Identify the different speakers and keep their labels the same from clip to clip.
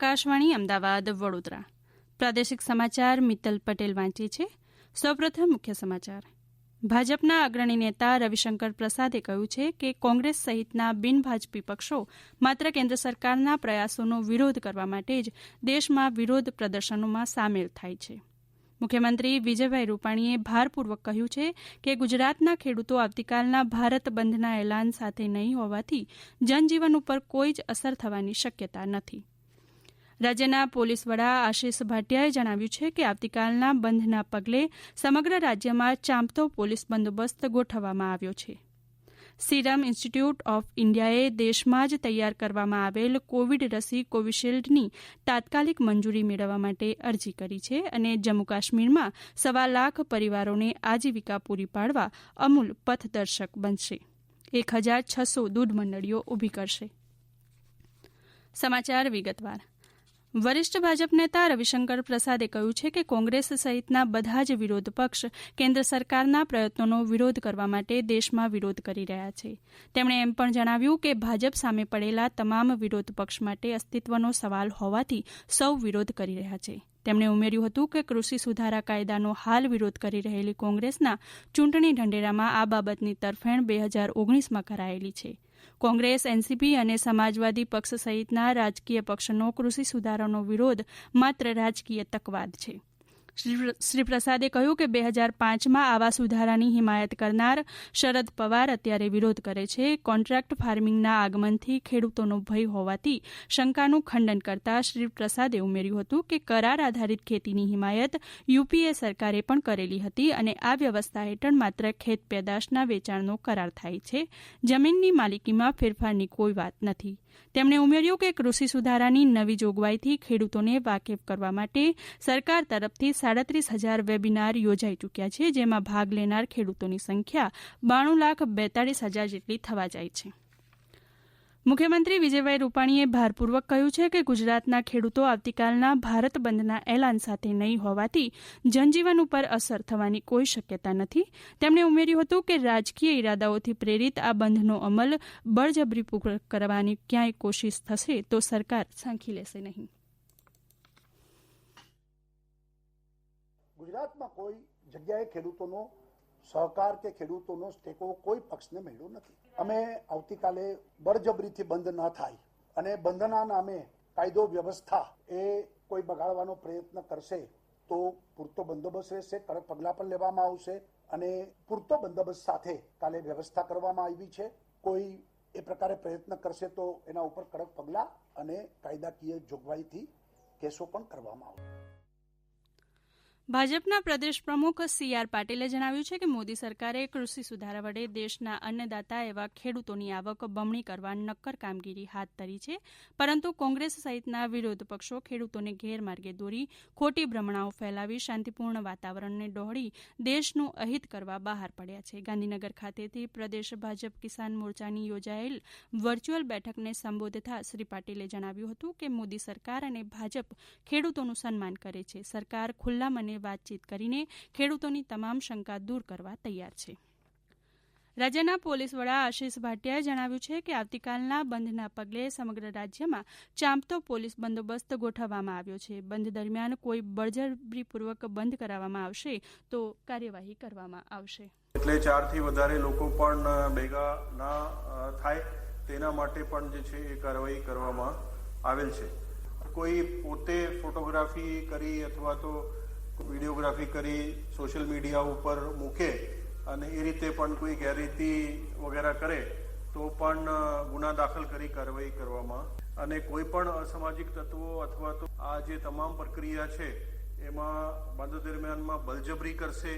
Speaker 1: આકાશવાણી અમદાવાદ વડોદરા પ્રાદેશિક સમાચાર મિત્તલ પટેલ વાંચે છે સૌપ્રથમ મુખ્ય સમાચાર ભાજપના અગ્રણી નેતા રવિશંકર પ્રસાદે કહ્યું છે કે કોંગ્રેસ સહિતના બિન ભાજપી પક્ષો માત્ર કેન્દ્ર સરકારના પ્રયાસોનો વિરોધ કરવા માટે જ દેશમાં વિરોધ પ્રદર્શનોમાં સામેલ થાય છે મુખ્યમંત્રી વિજયભાઈ રૂપાણીએ ભારપૂર્વક કહ્યું છે કે ગુજરાતના ખેડૂતો આવતીકાલના ભારત બંધના એલાન સાથે નહીં હોવાથી જનજીવન ઉપર કોઈ જ અસર થવાની શક્યતા નથી રાજ્યના પોલીસ વડા આશિષ ભાટિયાએ જણાવ્યું છે કે આવતીકાલના બંધના પગલે સમગ્ર રાજ્યમાં ચાંપતો પોલીસ બંદોબસ્ત ગોઠવવામાં આવ્યો છે સિરમ ઇન્સ્ટિટ્યૂટ ઓફ ઇન્ડિયાએ દેશમાં જ તૈયાર કરવામાં આવેલ કોવિડ રસી કોવિશિલ્ડની તાત્કાલિક મંજૂરી મેળવવા માટે અરજી કરી છે અને જમ્મુ કાશ્મીરમાં સવા લાખ પરિવારોને આજીવિકા પૂરી પાડવા અમૂલ પથદર્શક બનશે એક હજાર છસો દૂધ મંડળીઓ ઊભી કરશે સમાચાર વિગતવાર વરિષ્ઠ ભાજપ નેતા રવિશંકર પ્રસાદે કહ્યું છે કે કોંગ્રેસ સહિતના બધા જ વિરોધ પક્ષ કેન્દ્ર સરકારના પ્રયત્નોનો વિરોધ કરવા માટે દેશમાં વિરોધ કરી રહ્યા છે તેમણે એમ પણ જણાવ્યું કે ભાજપ સામે પડેલા તમામ વિરોધ પક્ષ માટે અસ્તિત્વનો સવાલ હોવાથી સૌ વિરોધ કરી રહ્યા છે તેમણે ઉમેર્યું હતું કે કૃષિ સુધારા કાયદાનો હાલ વિરોધ કરી રહેલી કોંગ્રેસના ચૂંટણી ઢંઢેરામાં આ બાબતની તરફેણ બે હજાર ઓગણીસમાં કરાયેલી છે કોંગ્રેસ એનસીપી અને સમાજવાદી પક્ષ સહિતના રાજકીય પક્ષનો કૃષિ સુધારાનો વિરોધ માત્ર રાજકીય તકવાદ છે શ્રી પ્રસાદે કહ્યું કે બે હજાર પાંચમાં આવા સુધારાની હિમાયત કરનાર શરદ પવાર અત્યારે વિરોધ કરે છે કોન્ટ્રાક્ટ ફાર્મિંગના આગમનથી ખેડૂતોનો ભય હોવાથી શંકાનું ખંડન કરતા શ્રી પ્રસાદે ઉમેર્યું હતું કે કરાર આધારિત ખેતીની હિમાયત યુપીએ સરકારે પણ કરેલી હતી અને આ વ્યવસ્થા હેઠળ માત્ર ખેત પેદાશના વેચાણનો કરાર થાય છે જમીનની માલિકીમાં ફેરફારની કોઈ વાત નથી તેમણે ઉમેર્યું કે કૃષિ સુધારાની નવી જોગવાઈથી ખેડૂતોને વાકેફ કરવા માટે સરકાર તરફથી સાડત્રીસ હજાર વેબિનાર યોજાઈ ચૂક્યા છે જેમાં ભાગ લેનાર ખેડૂતોની સંખ્યા બાણું લાખ બેતાળીસ હજાર જેટલી થવા જાય છે મુખ્યમંત્રી વિજયભાઈ રૂપાણીએ ભારપૂર્વક કહ્યું છે કે ગુજરાતના ખેડૂતો આવતીકાલના ભારત બંધના એલાન સાથે નહીં હોવાથી જનજીવન ઉપર અસર થવાની કોઈ શક્યતા નથી તેમણે ઉમેર્યું હતું કે રાજકીય ઇરાદાઓથી પ્રેરિત આ બંધનો અમલ બળજબરીપૂર્વક કરવાની ક્યાંય કોશિશ થશે તો સરકાર સાંખી લેશે નહીં ગુજરાતમાં કોઈ જગ્યાએ ખેડૂતોનો સહકાર કે ખેડૂતોનો ટેકો કોઈ પક્ષને મળ્યો નથી અમે આવતીકાલે બળજબરીથી બંધ ન થાય અને બંધના નામે કાયદો વ્યવસ્થા એ કોઈ બગાડવાનો પ્રયત્ન કરશે તો પૂરતો બંદોબસ્ત રહેશે કડક પગલાં પણ લેવામાં આવશે અને પૂરતો બંદોબસ્ત સાથે કાલે વ્યવસ્થા કરવામાં આવી છે કોઈ એ પ્રકારે પ્રયત્ન કરશે તો એના ઉપર કડક પગલાં અને કાયદાકીય જોગવાઈથી કેસો પણ
Speaker 2: કરવામાં આવશે ભાજપના પ્રદેશ પ્રમુખ સી આર પાટીલે જણાવ્યું છે કે મોદી સરકારે કૃષિ સુધારા વડે દેશના અન્નદાતા એવા ખેડૂતોની આવક બમણી કરવા નક્કર કામગીરી હાથ ધરી છે પરંતુ કોંગ્રેસ સહિતના વિરોધ પક્ષો ખેડૂતોને ગેરમાર્ગે દોરી ખોટી ભ્રમણાઓ ફેલાવી શાંતિપૂર્ણ વાતાવરણને ડહોળી દેશનું અહિત કરવા બહાર પડ્યા છે ગાંધીનગર ખાતેથી પ્રદેશ ભાજપ કિસાન મોરચાની યોજાયેલ વર્ચ્યુઅલ બેઠકને સંબોધતા શ્રી પાટીલે જણાવ્યું હતું કે મોદી સરકાર અને ભાજપ ખેડૂતોનું સન્માન કરે છે સરકાર ખુલ્લા મને વાતચીત કરીને ખેડૂતોની તમામ શંકા દૂર કરવા તૈયાર છે રાજ્યના પોલીસ વડા આશિષ ભાટિયાએ જણાવ્યું છે કે આવતીકાલના બંધના પગલે સમગ્ર રાજ્યમાં ચાંપતો પોલીસ બંદોબસ્ત ગોઠવવામાં આવ્યો છે બંધ દરમિયાન કોઈ બળજબરીપૂર્વક બંધ કરાવવામાં આવશે તો કાર્યવાહી કરવામાં
Speaker 3: આવશે એટલે ચારથી વધારે લોકો પણ ભેગા ના થાય તેના માટે પણ જે છે એ કાર્યવાહી કરવામાં આવેલ છે કોઈ પોતે ફોટોગ્રાફી કરી અથવા તો વિડીયોગ્રાફી કરી સોશિયલ મીડિયા ઉપર મૂકે અને એ રીતે પણ કોઈ ગેરરીતિ વગેરે કરે તો પણ ગુના દાખલ કરી કાર્યવાહી કરવામાં અને કોઈ પણ અસામાજિક તત્વો અથવા તો આ જે તમામ પ્રક્રિયા છે એમાં બંધ દરમિયાનમાં બલજબરી કરશે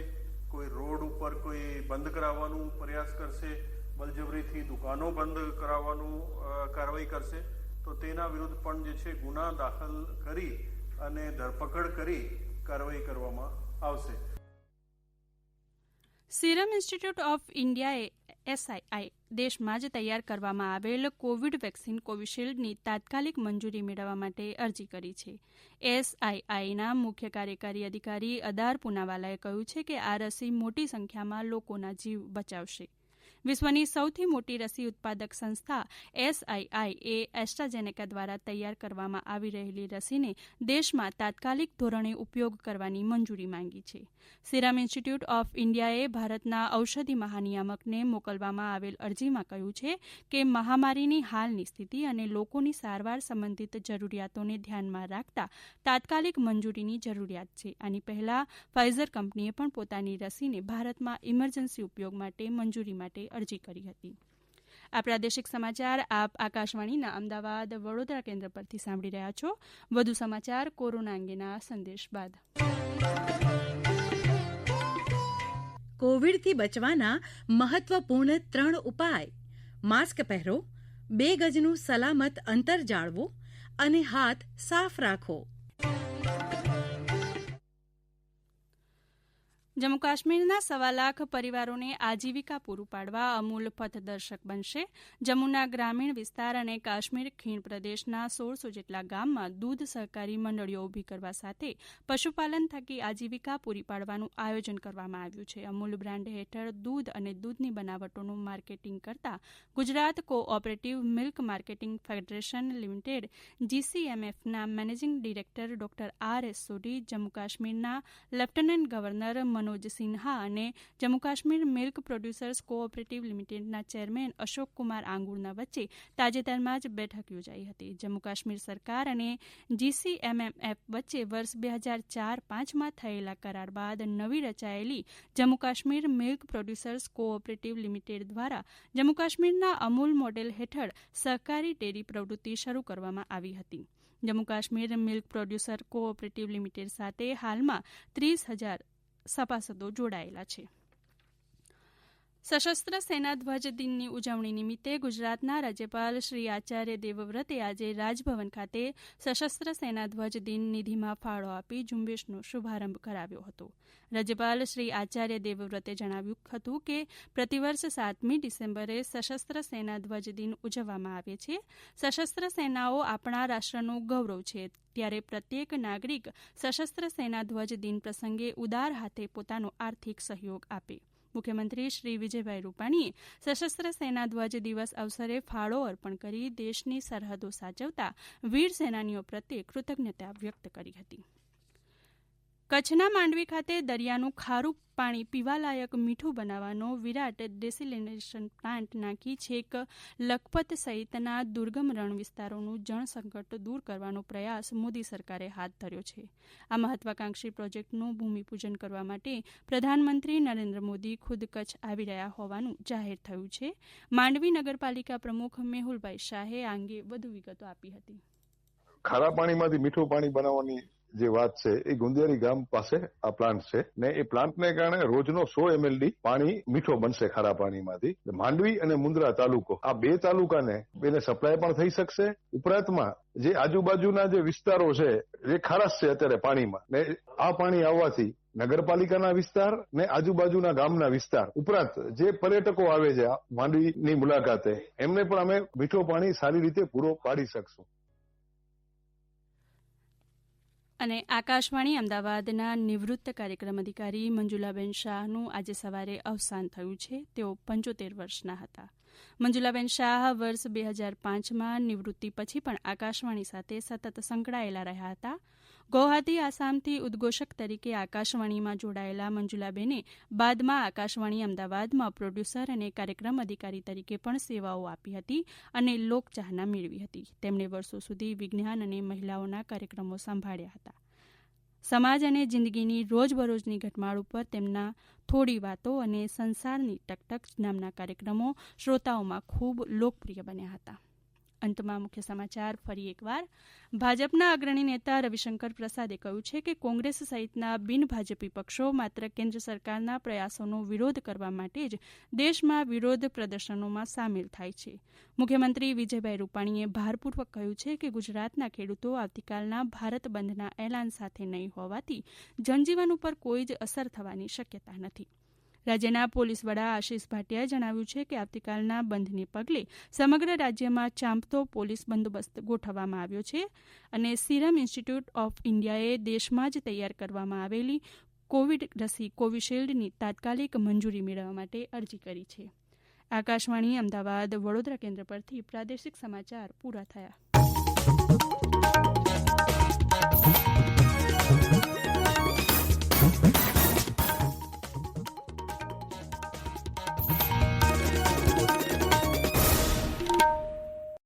Speaker 3: કોઈ રોડ ઉપર કોઈ બંધ કરાવવાનું પ્રયાસ કરશે બલજબરીથી દુકાનો બંધ કરાવવાનું કાર્યવાહી કરશે તો તેના વિરુદ્ધ પણ જે છે ગુના દાખલ કરી અને ધરપકડ કરી કાર્યવાહી કરવામાં આવશે
Speaker 2: સિરમ ઇન્સ્ટિટ્યૂટ ઓફ ઇન્ડિયાએ એસઆઈઆઈ દેશમાં જ તૈયાર કરવામાં આવેલ કોવિડ વેક્સિન કોવિશિલ્ડની તાત્કાલિક મંજૂરી મેળવવા માટે અરજી કરી છે એસઆઈઆઈના મુખ્ય કાર્યકારી અધિકારી અદાર પુનાવાલાએ કહ્યું છે કે આ રસી મોટી સંખ્યામાં લોકોના જીવ બચાવશે વિશ્વની સૌથી મોટી રસી ઉત્પાદક સંસ્થા એસઆઈઆઈ એ એસ્ટ્રાજેનેકા દ્વારા તૈયાર કરવામાં આવી રહેલી રસીને દેશમાં તાત્કાલિક ધોરણે ઉપયોગ કરવાની મંજૂરી માંગી છે સિરમ ઇન્સ્ટિટ્યૂટ ઓફ ઇન્ડિયાએ ભારતના ઔષધિ મહાનિયામકને મોકલવામાં આવેલ અરજીમાં કહ્યું છે કે મહામારીની હાલની સ્થિતિ અને લોકોની સારવાર સંબંધિત જરૂરિયાતોને ધ્યાનમાં રાખતા તાત્કાલિક મંજૂરીની જરૂરિયાત છે આની પહેલા ફાઇઝર કંપનીએ પણ પોતાની રસીને ભારતમાં ઇમરજન્સી ઉપયોગ માટે મંજૂરી માટે અરજી કરી હતી આ પ્રાદેશિક સમાચાર આપ આકાશવાણીના અમદાવાદ વડોદરા કેન્દ્ર પરથી સાંભળી રહ્યા છો વધુ સમાચાર કોરોના અંગેના સંદેશ બાદ
Speaker 4: કોવિડથી બચવાના મહત્વપૂર્ણ ત્રણ ઉપાય માસ્ક પહેરો બે ગજનું સલામત અંતર જાળવો અને હાથ સાફ રાખો
Speaker 2: જમ્મુ કાશ્મીરના સવા લાખ પરિવારોને આજીવિકા પૂરું પાડવા અમૂલ પથદર્શક બનશે જમ્મુના ગ્રામીણ વિસ્તાર અને કાશ્મીર ખીણ પ્રદેશના સોળસો જેટલા ગામમાં દૂધ સહકારી મંડળીઓ ઊભી કરવા સાથે પશુપાલન થકી આજીવિકા પૂરી પાડવાનું આયોજન કરવામાં આવ્યું છે અમૂલ બ્રાન્ડ હેઠળ દૂધ અને દૂધની બનાવટોનું માર્કેટિંગ કરતા Gujarat co operative milk marketing federation limited જીસીએમએફના managing director doctor R S Sodhi Jammu કાશ્મીરના લેફ્ટનન્ટ ગવર્નર મનોજ મનોજ સિન્હા અને Jammu Kashmir milk producers co operative લિમિટેડના ચેરમેન અશોક કુમાર આંગુરના વચ્ચે તાજેતરમાં જ બેઠક યોજાઈ હતી જમ્મુ કાશ્મીર સરકાર અને જીસીએમએમએફ વચ્ચે વર્ષ બે હજાર ચાર પાંચમાં થયેલા કરાર બાદ નવી રચાયેલી Jammu Kashmir milk producers co operative limited દ્વારા જમ્મુ કાશ્મીરના અમૂલ મોડેલ હેઠળ સહકારી ડેરી પ્રવૃત્તિ શરૂ કરવામાં આવી હતી Jammu Kashmir milk producer co operative limited સાથે હાલમાં ત્રીસ હજાર સભાસદો જોડાયેલા છે સશસ્ત્ર સેના ધ્વજ દિનની ઉજવણી નિમિત્તે ગુજરાતના રાજ્યપાલ શ્રી આચાર્ય દેવવ્રતે આજે રાજભવન ખાતે સશસ્ત્ર સેના ધ્વજ દિન નિધિમાં ફાળો આપી ઝુંબેશનો શુભારંભ કરાવ્યો હતો રાજ્યપાલ શ્રી આચાર્ય દેવવ્રતે જણાવ્યું હતું કે પ્રતિવર્ષ સાતમી ડિસેમ્બરે સશસ્ત્ર સેના ધ્વજ દિન ઉજવવામાં આવે છે સશસ્ત્ર સેનાઓ આપણા રાષ્ટ્રનું ગૌરવ છે ત્યારે પ્રત્યેક નાગરિક સશસ્ત્ર સેના ધ્વજ દિન પ્રસંગે ઉદાર હાથે પોતાનો આર્થિક સહયોગ આપે મુખ્યમંત્રી શ્રી વિજયભાઈ રૂપાણીએ સશસ્ત્ર સેના ધ્વજ દિવસ અવસરે ફાળો અર્પણ કરી દેશની સરહદો સાચવતા વીર સેનાનીઓ પ્રત્યે કૃતજ્ઞતા વ્યક્ત કરી હતી કચ્છના માંડવી ખાતે દરિયાનું ખારું પાણી પીવાલાયક મીઠું બનાવવાનો વિરાટ ડેસિલિનેશન પ્લાન્ટ નાખી છેક લખપત સહિતના દુર્ગમ રણ વિસ્તારોનું જળસંકટ દૂર કરવાનો પ્રયાસ મોદી સરકારે હાથ ધર્યો છે આ મહત્વાકાંક્ષી પ્રોજેક્ટનું ભૂમિપૂજન કરવા માટે પ્રધાનમંત્રી નરેન્દ્ર મોદી ખુદ કચ્છ આવી રહ્યા હોવાનું જાહેર થયું છે માંડવી નગરપાલિકા પ્રમુખ મેહુલભાઈ શાહે આ અંગે વધુ વિગતો આપી હતી
Speaker 5: ખારા પાણીમાંથી મીઠું પાણી બનાવવાની જે વાત છે એ ગુંદિયારી ગામ પાસે આ પ્લાન્ટ છે ને એ પ્લાન્ટને કારણે રોજનો સો એમએલડી પાણી મીઠો બનશે ખારા પાણીમાંથી માંડવી અને મુન્દ્રા તાલુકો આ બે તાલુકાને એને સપ્લાય પણ થઈ શકશે ઉપરાંતમાં જે આજુબાજુના જે વિસ્તારો છે જે ખારાશ છે અત્યારે પાણીમાં ને આ પાણી આવવાથી નગરપાલિકાના વિસ્તાર ને આજુબાજુના ગામના વિસ્તાર ઉપરાંત જે પર્યટકો આવે છે માંડવીની મુલાકાતે એમને પણ અમે મીઠો પાણી સારી રીતે પૂરો પાડી શકશું
Speaker 2: અને આકાશવાણી અમદાવાદના નિવૃત્ત કાર્યક્રમ અધિકારી મંજુલાબેન શાહનું આજે સવારે અવસાન થયું છે તેઓ પંચોતેર વર્ષના હતા મંજુલાબેન શાહ વર્ષ બે હજાર પાંચમાં નિવૃત્તિ પછી પણ આકાશવાણી સાથે સતત સંકળાયેલા રહ્યા હતા ગૌહાતી આસામથી ઉદ્ઘોષક તરીકે આકાશવાણીમાં જોડાયેલા મંજુલાબેને બાદમાં આકાશવાણી અમદાવાદમાં પ્રોડ્યુસર અને કાર્યક્રમ અધિકારી તરીકે પણ સેવાઓ આપી હતી અને લોકચાહના મેળવી હતી તેમણે વર્ષો સુધી વિજ્ઞાન અને મહિલાઓના કાર્યક્રમો સંભાળ્યા હતા સમાજ અને જિંદગીની રોજબરોજની ઘટમાળ ઉપર તેમના થોડી વાતો અને સંસારની ટકટક નામના કાર્યક્રમો શ્રોતાઓમાં ખૂબ લોકપ્રિય બન્યા હતા અંતમાં મુખ્ય સમાચાર ફરી એકવાર ભાજપના અગ્રણી નેતા રવિશંકર પ્રસાદે કહ્યું છે કે કોંગ્રેસ સહિતના બિન ભાજપી પક્ષો માત્ર કેન્દ્ર સરકારના પ્રયાસોનો વિરોધ કરવા માટે જ દેશમાં વિરોધ પ્રદર્શનોમાં સામેલ થાય છે મુખ્યમંત્રી વિજયભાઈ રૂપાણીએ ભારપૂર્વક કહ્યું છે કે ગુજરાતના ખેડૂતો આવતીકાલના ભારત બંધના એલાન સાથે નહીં હોવાથી જનજીવન ઉપર કોઈ જ અસર થવાની શક્યતા નથી રાજ્યના પોલીસ વડા આશિષ ભાટિયાએ જણાવ્યું છે કે આવતીકાલના બંધને પગલે સમગ્ર રાજ્યમાં ચાંપતો પોલીસ બંદોબસ્ત ગોઠવવામાં આવ્યો છે અને સિરમ ઇન્સ્ટિટ્યૂટ ઓફ ઇન્ડિયાએ દેશમાં જ તૈયાર કરવામાં આવેલી કોવિડ રસી કોવિશિલ્ડની તાત્કાલિક મંજૂરી મેળવવા માટે અરજી કરી છે આકાશવાણી અમદાવાદ વડોદરા કેન્દ્ર પરથી પ્રાદેશિક સમાચાર પૂરા થયા